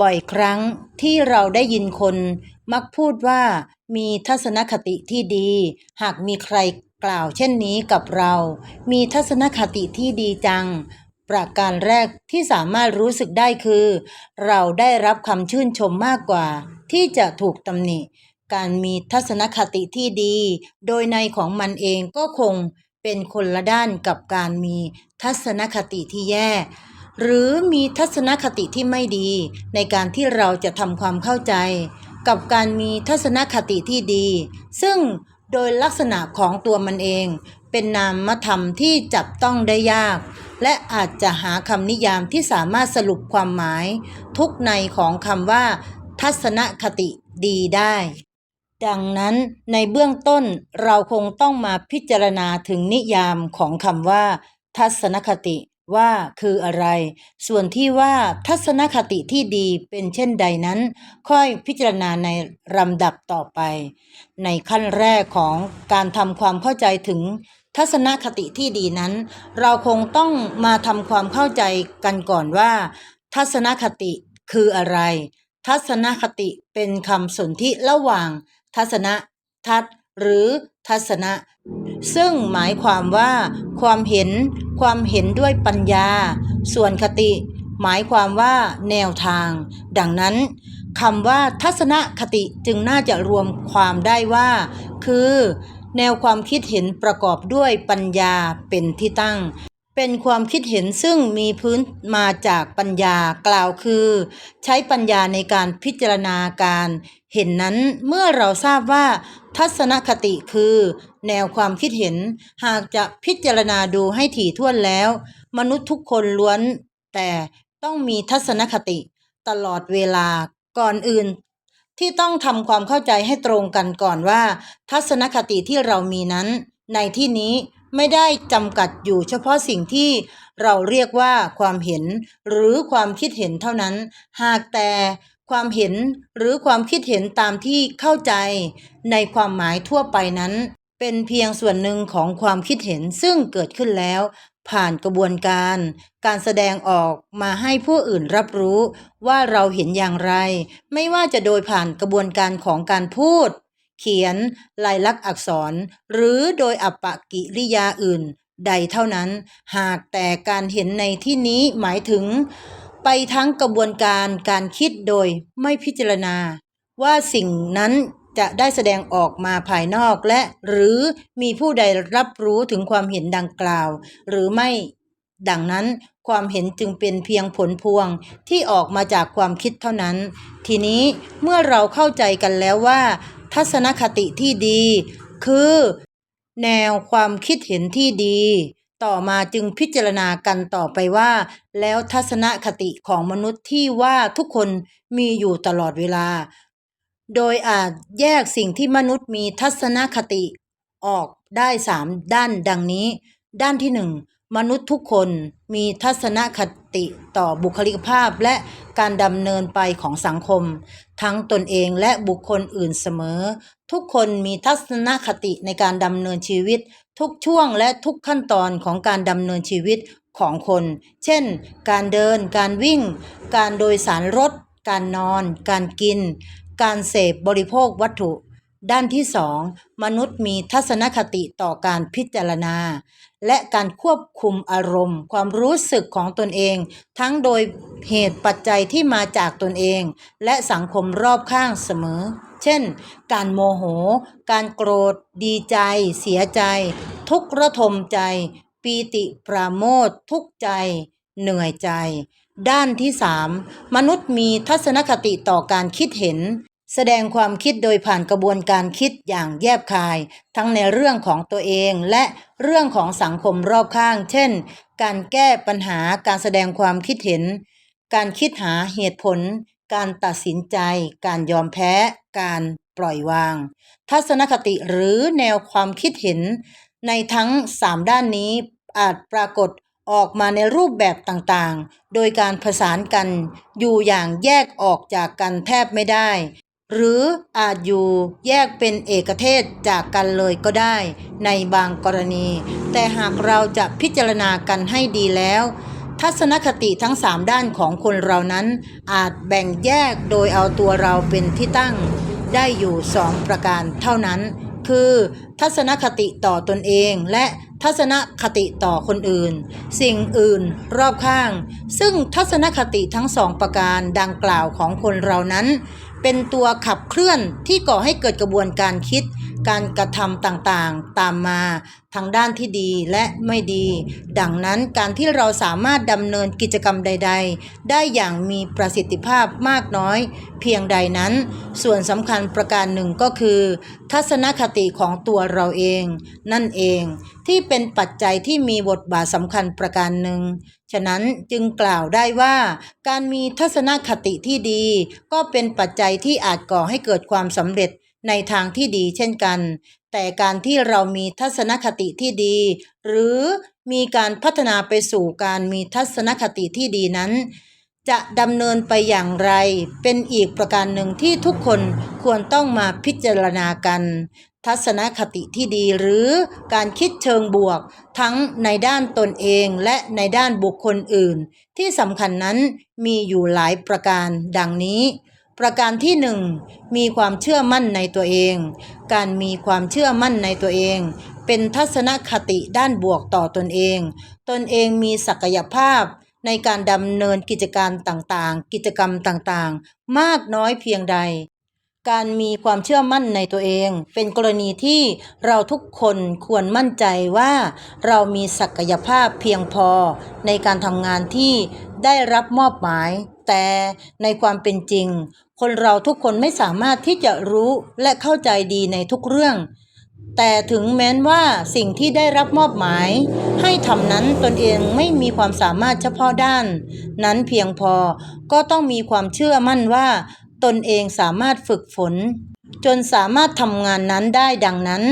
บ่อยครั้งที่เราได้ยินคนมักพูดว่ามีทัศนคติที่ดี หากมีใครกล่าวเช่นนี้กับเรา มีทัศนคติที่ดีจัง ประการแรกที่สามารถรู้สึกได้คือ เราได้รับคำชื่นชมมากกว่า ที่จะถูกตำหนิ การมีทัศนคติที่ดี โดยในของมันเองก็คงเป็นคนละด้านกับการมีทัศนคติที่แย่ หรือมีทัศนคติที่ไม่ดี ในการที่เราจะทำความเข้าใจ กับการมีทัศนคติที่ดี ซึ่งโดยลักษณะของตัวมันเอง เป็นนามธรรมที่จับต้องได้ยาก และอาจจะหาคำนิยามที่สามารถสรุปความหมาย ทุกในของคำว่า ทัศนคติดีได้ ดังนั้นในเบื้องต้นเราคงต้องมาพิจารณาถึงนิยามของคำว่า ทัศนคติ ว่าคืออะไร ส่วนที่ว่าทัศนคติที่ดีเป็นเช่นใดนั้น ค่อยพิจารณาในลำดับต่อไป ในขั้นแรกของการทำความเข้าใจถึงทัศนคติที่ดีนั้น เราคงต้องมาทำความเข้าใจกันก่อนว่า ทัศนคติคืออะไร ทัศนคติเป็นคำสนธิระหว่าง ทัศนะทัศหรือทัศนะ ซึ่งหมายความว่า ความเห็น ความเห็นด้วยปัญญา ส่วนคติ หมายความว่าแนวทาง ดังนั้นคำว่าทัศนคติจึงน่าจะรวมความได้ว่า คือ แนวความคิดเห็นประกอบด้วยปัญญาเป็นที่ตั้ง เป็นความคิดเห็นซึ่งมีพื้นมาจากปัญญากล่าวคือ ใช้ปัญญาในการพิจารณาการ เห็นนั้นเมื่อเราทราบว่า ทัศนคติคือ แนวความคิดเห็น หากจะพิจารณาดูให้ถี่ถ้วนแล้ว มนุษย์ทุกคนล้วน แต่ต้องมีทัศนคติ ตลอดเวลาก่อนอื่น ที่ต้องทำความเข้าใจให้ตรงกันก่อนว่า ทัศนคติที่เรามีนั้น ในที่นี้ไม่ได้จำกัดอยู่เฉพาะสิ่งที่เราเรียกว่าความเห็นหรือความคิดเห็นเท่านั้น หากแต่ ความเห็นหรือความคิดเห็นตามที่เข้าใจ ในความหมายทั่วไปนั้น เป็นเพียงส่วนหนึ่งของความคิดเห็นซึ่งเกิดขึ้นแล้ว ผ่านกระบวนการ การแสดงออกมาให้ผู้อื่นรับรู้ว่าเราเห็นอย่างไร ไม่ว่าจะโดยผ่านกระบวนการของการพูด เขียนลายลักษณ์อักษร หรือโดยอัปปกิริยาอื่น ใดเท่านั้น หากแต่การเห็นในที่นี้หมายถึง ไปทั้งกระบวนการการคิดโดยไม่พิจารณา ว่าสิ่งนั้นจะได้แสดงออกมาภายนอกและหรือมีผู้ใดรับรู้ถึงความเห็นดังกล่าว หรือไม่ ดังนั้นความเห็นจึงเป็นเพียงผลพวงที่ออกมาจากความคิดเท่านั้น ทีนี้เมื่อเราเข้าใจกันแล้วว่า ทัศนคติที่ดี คือ แนวความคิดเห็นที่ดี ต่อมาจึงพิจารณากันต่อไปว่า แล้วทัศนคติของมนุษย์ที่ว่าทุกคนมีอยู่ตลอดเวลา โดยอาจแยกสิ่งที่มนุษย์มีทัศนคติออกได้สามด้านดังนี้ ด้านที่หนึ่ง มนุษย์ทุกคนมีทัศนคติต่อบุคลิกภาพและการดำเนินไปของสังคม ทั้งตนเองและบุคคลอื่นเสมอ ทุกคนมีทัศนคติในการดำเนินชีวิต ทุกช่วงและทุกขั้นตอนของการดำเนินชีวิตของคน เช่น การเดิน การวิ่ง การโดยสารรถ การนอน การกิน การเสพบริโภควัตถุ ด้านที่สองมนุษย์มีทัศนคติต่อการพิจารณา และการควบคุมอารมณ์ ความรู้สึกของตนเอง ทั้งโดยเหตุปัจจัยที่มาจากตนเอง และสังคมรอบข้างเสมอ เช่น การโมโห การโกรธ ดีใจ เสียใจ ทุกข์ระทมใจ ปีติปราโมททุกข์ใจ เหนื่อยใจ ด้านที่สามมนุษย์มีทัศนคติต่อการคิดเห็น แสดงความคิดโดยผ่านกระบวนการคิดอย่างแยบคาย ทั้งในเรื่องของตัวเองและเรื่องของสังคมรอบข้าง เช่น การแก้ปัญหาการแสดงความคิดเห็น การคิดหาเหตุผล การตัดสินใจ การยอมแพ้ การปล่อยวาง ทัศนคติหรือแนวความคิดเห็น ในทั้งสามด้านนี้อาจปรากฏออกมาในรูปแบบต่างๆ โดยการผสานกันอยู่อย่างแยกออกจากกันแทบไม่ได้ หรืออาจอยู่แยกเป็นเอกเทศจากกันเลยก็ได้ ในบางกรณี แต่หากเราจะพิจารณากันให้ดีแล้ว ทัศนคติทั้งสามด้านของคนเรานั้น อาจแบ่งแยกโดยเอาตัวเราเป็นที่ตั้ง ได้อยู่สองประการเท่านั้น คือทัศนคติต่อตนเองและทัศนคติต่อคนอื่น สิ่งอื่นรอบข้าง ซึ่งทัศนคติทั้งสองประการดังกล่าวของคนเรานั้น เป็นตัวขับเคลื่อนที่ก่อให้เกิดกระบวนการคิด การกระทำต่างๆ ตามมาทางด้านที่ดีและไม่ดี ดังนั้นการที่เราสามารถดำเนินกิจกรรมใด ๆ ได้อย่างมีประสิทธิภาพมากน้อย เพียงใดนั้น ส่วนสำคัญประการหนึ่งก็คือ ทัศนคติของตัวเราเอง นั่นเองที่เป็นปัจจัยที่มีบทบาทสำคัญประการหนึ่งฉะนั้นจึงกล่าวได้ว่า การมีทัศนคติที่ดี ก็เป็นปัจจัยที่อาจก่อให้เกิดความสำเร็จ ในทางที่ดีเช่นกัน แต่การที่เรามีทัศนคติที่ดี หรือมีการพัฒนาไปสู่การมีทัศนคติที่ดีนั้น จะดำเนินไปอย่างไร เป็นอีกประการหนึ่งที่ทุกคนควรต้องมาพิจารณากัน ทัศนคติที่ดีหรือการคิดเชิงบวก ทั้งในด้านตนเองและในด้านบุคคลอื่น ที่สำคัญนั้นมีอยู่หลายประการดังนี้ ประการที่หนึ่งมีความเชื่อมั่นในตัวเอง การมีความเชื่อมั่นในตัวเอง เป็นทัศนคติด้านบวกต่อตนเอง ตนเองมีศักยภาพในการดำเนินกิจการต่างๆ กิจกรรมต่างๆ มากน้อยเพียงใด การมีความเชื่อมั่นในตัวเอง เป็นกรณีที่เราทุกคนควรมั่นใจว่า เรามีศักยภาพเพียงพอในการทำงานที่ได้รับมอบหมาย แต่ในความเป็นจริง คนเราทุกคนไม่สามารถที่จะรู้และเข้าใจดีในทุกเรื่อง แต่ถึงแม้นว่าสิ่งที่ได้รับมอบหมาย ให้ทำนั้นตนเองไม่มีความสามารถเฉพาะด้าน นั้นเพียงพอก็ต้องมีความเชื่อมั่นว่า ตนเองสามารถฝึกฝน จนสามารถทำงานนั้นได้ดังนั้น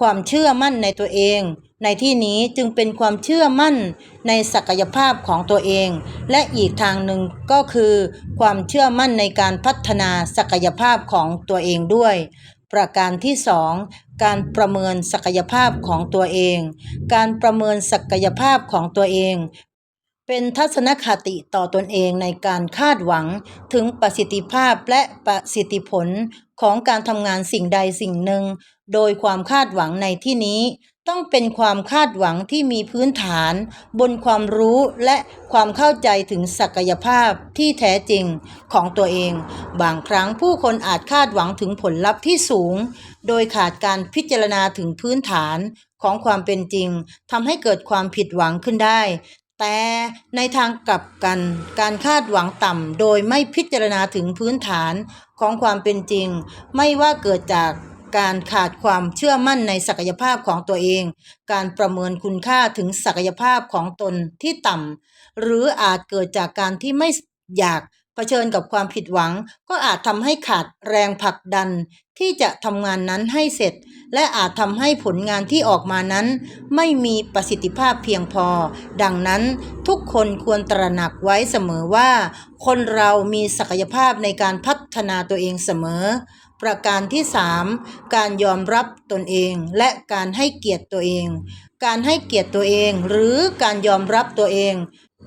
ความเชื่อมั่นในตัวเอง ในที่นี้จึงเป็นความเชื่อมั่นในศักยภาพของตัวเอง และอีกทางหนึ่งก็คือ ความเชื่อมั่นในการพัฒนาศักยภาพของตัวเองด้วย ประการที่สองการประเมินศักยภาพของตัวเอง การประเมินศักยภาพของตัวเอง เป็นทัศนคติต่อตนเองในการคาดหวังถึงประสิทธิภาพและประสิทธิผลของการทำงานสิ่งใดสิ่งหนึ่ง โดยความคาดหวังในที่นี้ ต้องเป็นความคาดหวังที่มีพื้นฐาน บนความรู้และความเข้าใจถึงศักยภาพที่แท้จริงของตัวเอง บางครั้งผู้คนอาจคาดหวังถึงผลลัพธ์ที่สูง โดยขาดการพิจารณาถึงพื้นฐานของความเป็นจริงทำให้เกิดความผิดหวังขึ้นได้ แต่ในทางกลับกัน การคาดหวังต่ำโดยไม่พิจารณาถึงพื้นฐานของความเป็นจริง ไม่ว่าเกิดจาก การขาดความเชื่อมั่นในศักยภาพของตัวเอง การประเมินคุณค่าถึงศักยภาพของตนที่ต่ำหรืออาจเกิดจากการที่ไม่อยากเผชิญกับความผิดหวัง ก็อาจทำให้ขาดแรงผลักดัน ที่จะทำงานนั้นให้เสร็จ และอาจทำให้ผลงานที่ออกมานั้น ไม่มีประสิทธิภาพเพียงพอ ดังนั้นทุกคนควรตระหนักไว้เสมอว่า คนเรามีศักยภาพในการพัฒนาตัวเองเสมอ ประการที่ 3 การยอมรับตนเองและการให้เกียรติตัวเอง การให้เกียรติตัวเองหรือการยอมรับตัวเอง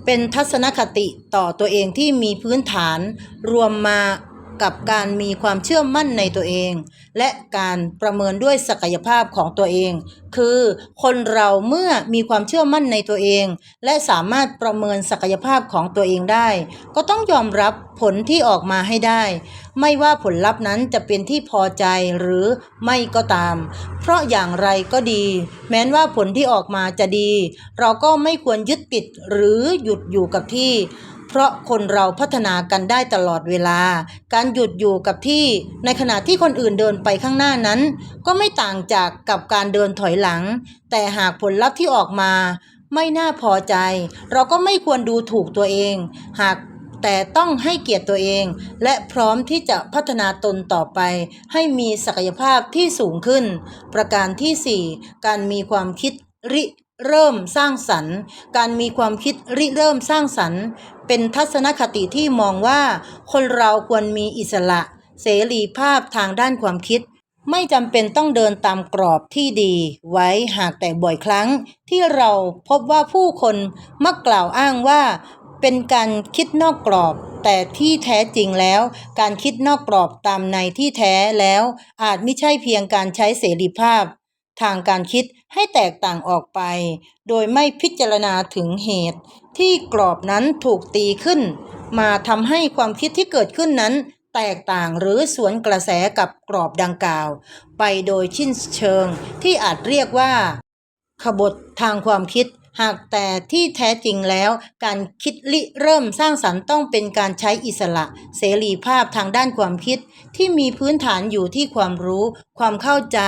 เป็นทัศนคติต่อตัวเองที่มีพื้นฐานรวมมา กับการมีความเชื่อมั่นในตัวเอง และการประเมินด้วยศักยภาพของตัวเอง คือคนเราเมื่อมีความเชื่อมั่นในตัวเอง และสามารถประเมินศักยภาพของตัวเองได้ ก็ต้องยอมรับผลที่ออกมาให้ได้ ไม่ว่าผลลัพธ์นั้นจะเป็นที่พอใจหรือไม่ก็ตาม เพราะอย่างไรก็ดี แม้นว่าผลที่ออกมาจะดี เราก็ไม่ควรยึดติดหรือหยุดอยู่กับที่ เพราะคนเราพัฒนากันได้ตลอดเวลา การหยุดอยู่กับที่ในขณะที่คนอื่นเดินไปข้างหน้านั้น ก็ไม่ต่างจากกับการเดินถอยหลัง แต่หากผลลัพธ์ที่ออกมา ไม่น่าพอใจ เราก็ไม่ควรดูถูกตัวเอง หากแต่ต้องให้เกียรติตัวเอง และพร้อมที่จะพัฒนาตนต่อไป ให้มีศักยภาพที่สูงขึ้น ประการที่ 4 การมีความคิดริ เริ่มสร้างสรรค์ การมีความคิดริเริ่มสร้างสรรค์ เป็นทัศนคติที่มองว่า คนเราควรมีอิสระ เสรีภาพทางด้านความคิด ไม่จำเป็นต้องเดินตามกรอบที่ดี ไว้หากแต่บ่อยครั้ง ที่เราพบว่าผู้คนมักกล่าวอ้างว่า เป็นการคิดนอกกรอบ แต่ที่แท้จริงแล้ว การคิดนอกกรอบตามในที่แท้แล้ว อาจไม่ใช่เพียงการใช้เสรีภาพ ทางการคิด ให้แตกต่างออกไป โดยไม่พิจารณาถึงเหตุ ที่กรอบนั้นถูกตีขึ้น มาทำให้ความคิดที่เกิดขึ้นนั้น แตกต่างหรือสวนกระแสกับกรอบดังกล่าว ไปโดยชิ้นเชิงที่อาจเรียกว่า ขบฏทางความคิด หากแต่ที่แท้จริงแล้วการคิดริเริ่มสร้างสรรค์ต้องเป็นการใช้อิสระ เสรีภาพทางด้านความคิด ที่มีพื้นฐานอยู่ที่ความรู้ ความเข้าใจ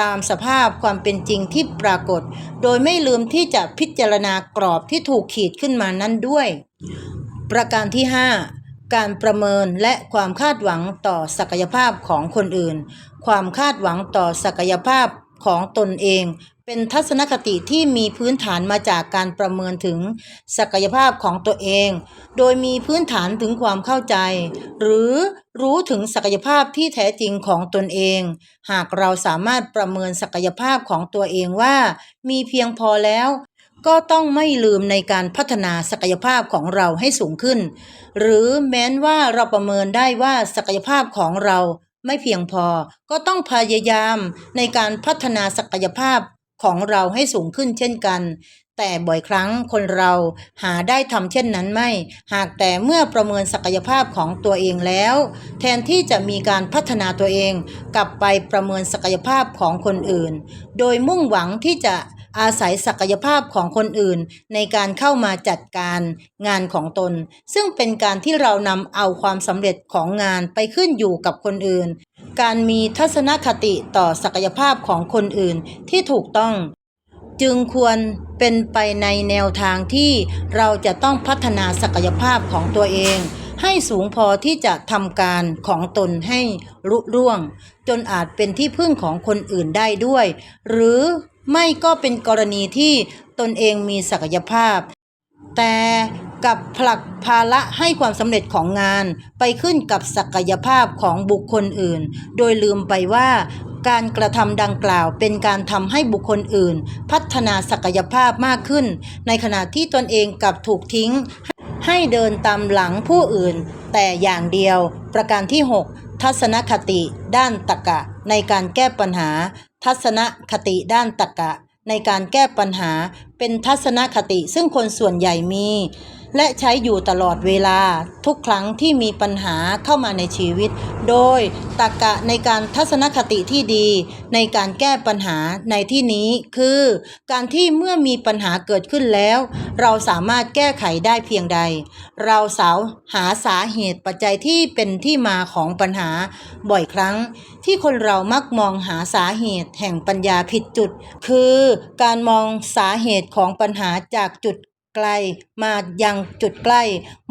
ตามสภาพความเป็นจริงที่ปรากฏ โดยไม่ลืมที่จะพิจารณากรอบที่ถูกขีดขึ้นมานั้นด้วย ประการที่ 5การประเมินและความคาดหวังต่อศักยภาพของคนอื่น ความคาดหวังต่อศักยภาพของตนเอง เป็นทัศนคติที่มีพื้นฐานมาจากการประเมินถึงศักยภาพของตัวเอง โดยมีพื้นฐานถึงความเข้าใจ หรือรู้ถึงศักยภาพที่แท้จริงของตนเอง หากเราสามารถประเมินศักยภาพของตัวเองว่า มีเพียงพอแล้ว ก็ต้องไม่ลืมในการพัฒนาศักยภาพของเราให้สูงขึ้น หรือแม้นว่าเราประเมินได้ว่าศักยภาพของเราไม่เพียงพอ ก็ต้องพยายามในการพัฒนาศักยภาพ ของเราให้สูงขึ้นเช่นกัน แต่บ่อยครั้งคนเราหาได้ทำเช่นนั้นไม่ หากแต่เมื่อประเมินศักยภาพของตัวเองแล้ว แทนที่จะมีการพัฒนาตัวเอง กลับไปประเมินศักยภาพของคนอื่น โดยมุ่งหวังที่จะอาศัยศักยภาพของคนอื่น ในการเข้ามาจัดการงานของตน ซึ่งเป็นการที่เรานำเอาความสำเร็จของงานไปขึ้นอยู่กับคนอื่น การมีทัศนคติต่อศักยภาพของคนอื่นที่ถูกต้อง จึงควรเป็นไปในแนวทางที่เราจะต้องพัฒนาศักยภาพของตัวเอง ให้สูงพอที่จะทำการของตนให้รุ่ร่วง จนอาจเป็นที่พึ่งของคนอื่นได้ด้วย หรือไม่ก็เป็นกรณีที่ตนเองมีศักยภาพ แต่กับผลักภาระให้ความสำเร็จของงานไปขึ้นกับศักยภาพของบุคคลอื่น โดยลืมไปว่าการกระทำดังกล่าวเป็นการทำให้บุคคลอื่น พัฒนาศักยภาพมากขึ้น ในขณะที่ตนเองกลับถูกทิ้ง ให้เดินตามหลังผู้อื่น แต่อย่างเดียว ประการที่ 6 ทัศนคติด้านตรกะ ในการแก้ปัญหา ทัศนคติด้านตรรกะ ในการแก้ปัญหาเป็นทัศนคติซึ่งคนส่วนใหญ่มี และใช้อยู่ตลอดเวลาทุกครั้งที่มีปัญหาเข้ามาในชีวิต โดยตรรกะในการทัศนคติที่ดี ในการแก้ปัญหาในที่นี้คือ การที่เมื่อมีปัญหาเกิดขึ้นแล้ว เราสามารถแก้ไขได้เพียงใด เราสาวหาสาเหตุปัจจัยที่เป็นที่มาของปัญหาบ่อยครั้ง ที่คนเรามักมองหาสาเหตุแห่งปัญญาผิดจุด คือการมองสาเหตุของปัญหาจากจุด ไกลมายังจุดใกล้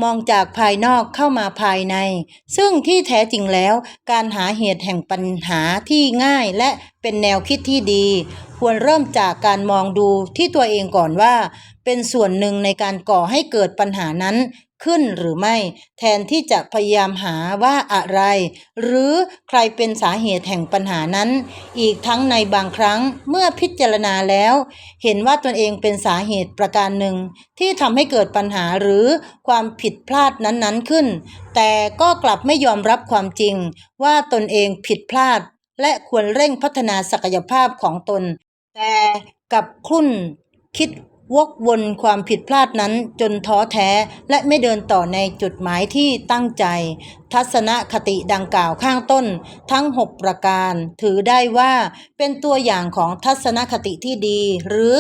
มองจากภายนอกเข้ามาภายใน ซึ่งที่แท้จริงแล้ว การหาเหตุแห่งปัญหาที่ง่ายและเป็นแนวคิดที่ดี ควรเริ่มจากการมองดูที่ตัวเองก่อนว่า เป็นส่วนหนึ่งในการก่อให้เกิดปัญหานั้น ขึ้นหรือไม่ แทนที่จะพยายามหาว่าอะไร หรือใครเป็นสาเหตุแห่งปัญหานั้น อีกทั้งในบางครั้งเมื่อพิจารณาแล้ว เห็นว่าตนเองเป็นสาเหตุประการหนึ่ง ที่ทำให้เกิดปัญหาหรือความผิดพลาดนั้นๆขึ้น แต่ก็กลับไม่ยอมรับความจริง ว่าตนเองผิดพลาด และควรเร่งพัฒนาศักยภาพของตน แต่กลับคลุ่นคิด วกวนความผิดพลาดนั้นจนท้อแท้และไม่เดินต่อในจุดหมายที่ตั้งใจ ทัศนคติดังกล่าวข้างต้น ทั้ง 6 ประการ ถือได้ว่าเป็นตัวอย่างของทัศนคติที่ดี หรือ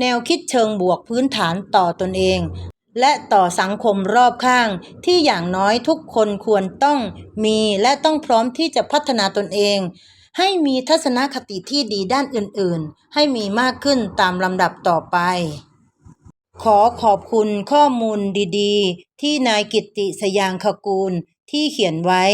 แนวคิดเชิงบวกพื้นฐานต่อตนเอง และต่อสังคมรอบข้างที่อย่างน้อยทุกคนควรต้องมีและต้องพร้อมที่จะพัฒนาตนเองให้มีทัศนคติที่ดีด้านอื่น ๆ ให้มีมากขึ้นตามลำดับต่อไป ขอขอบคุณข้อมูลดีๆ ที่นายกิตติสยางคกูลที่เขียนไว้